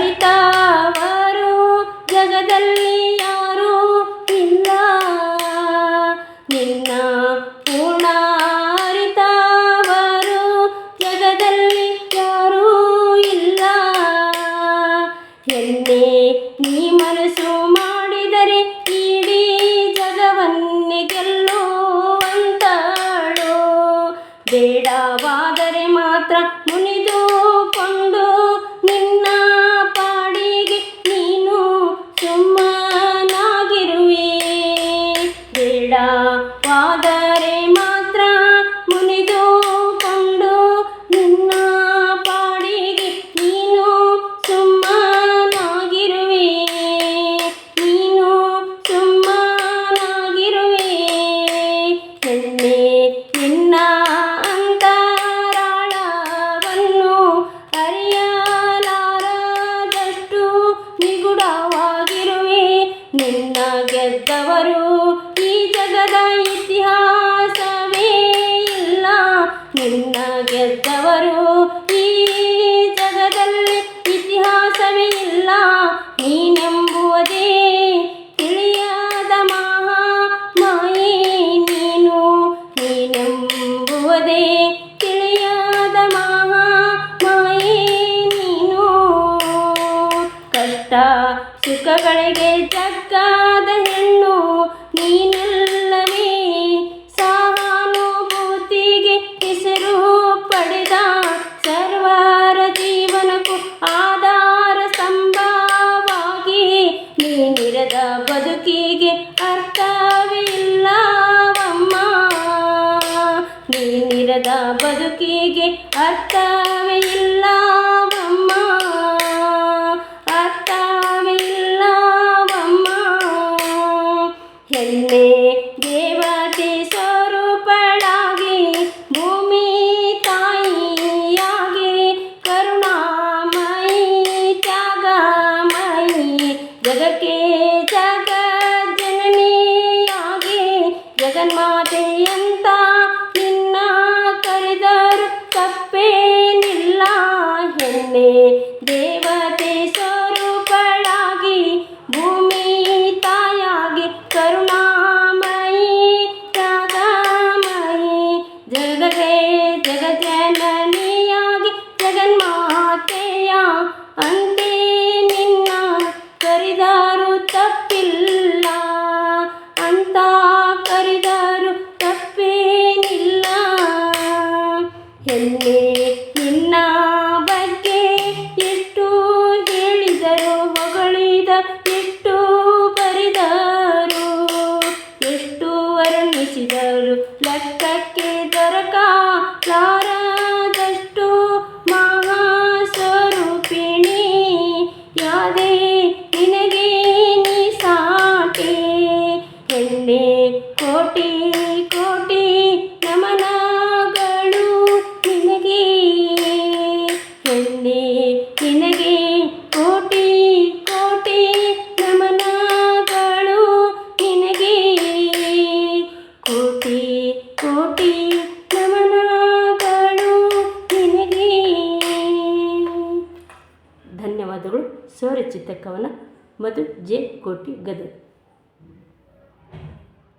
ಅರಿತವರು ಜಗದಲ್ಲಿ ಯಾರೂ ಇಲ್ಲ. ನಿನ್ನ ಗುಣ ಅರಿತವರು ಜಗದಲ್ಲಿ ಯಾರೂ ಇಲ್ಲ. ಎನ್ನೇ ನೀ ಮನಸ್ಸು ಮಾಡಿದರೆ ಇಡೀ ಜಗವನ್ನೇ ಗೆಲ್ಲುವಂತಳು ಬೇಡವಾದರೆ ಮಾತ್ರ ಮುನಿದುಕೊಂಡು ನಿಗೂಢವಾಗಿರುವೆ ನಿನ್ನ ಗೆದ್ದವರು ಈ ಜಗದ ಇತಿಹಾಸವೇ ಇಲ್ಲ. ನಿನ್ನ ಗೆದ್ದವರು ಈ ಜಗದಲ್ಲಿ ಇತಿಹಾಸವೇ ಇಲ್ಲ. ನೀನೆಂಬುವುದೇ ಕಷ್ಟ, ಸುಖಗಳಿಗೆ ಜಗ್ಗಾದ ಹೆಣ್ಣು ನೀನಲ್ಲವೇ. ಸಹಾನುಭೂತಿಗೆ ಹೆಸರು ಪಡೆದ ಸರ್ವರ ಜೀವನಕ್ಕೂ ಆಧಾರ ಸ್ತಂಭವಾಗಿ ನೀನಿರದ ಬದುಕಿಗೆ ಅರ್ಥವಿಲ್ಲವಮ್ಮ ನೀನಿರದ ಬದುಕಿಗೆ ಅರ್ಥವೇ ಇಲ್ಲವಮ್ಮ ಎಷ್ಟು ಬರಿದರು, ಎಷ್ಟು ವರ್ಣಿಸಿದರು ಲೆಕ್ಕಕ್ಕೆ ದೊರಕಲಾರದಷ್ಟು ಮಹಾ ಸ್ವರೂಪಿಣಿ ಯಾವುದೇ ನಿನಗೆ ನೀ ಸಾಟಿ? ಎಲ್ಲೇ ಕೋಟಿ ಕೋಟಿ ನಮನಗಳು ನಿನಗೆ ಹೆಣ್ಣೆ ನಿನಗೆ ಕೋಟಿ ಕೋಟಿ ನಮನಗಳು ನಿನಗೆ ಕೋಟಿ ಕೋಟಿ ನಮನಗಳು ನಿನಗೆ ಧನ್ಯವಾದಗಳು ಸೌರ್ಯ ಚಿತ್ತಕವನ ಮಧು ಜೆ ಕೋಟಿ ಗದಗ.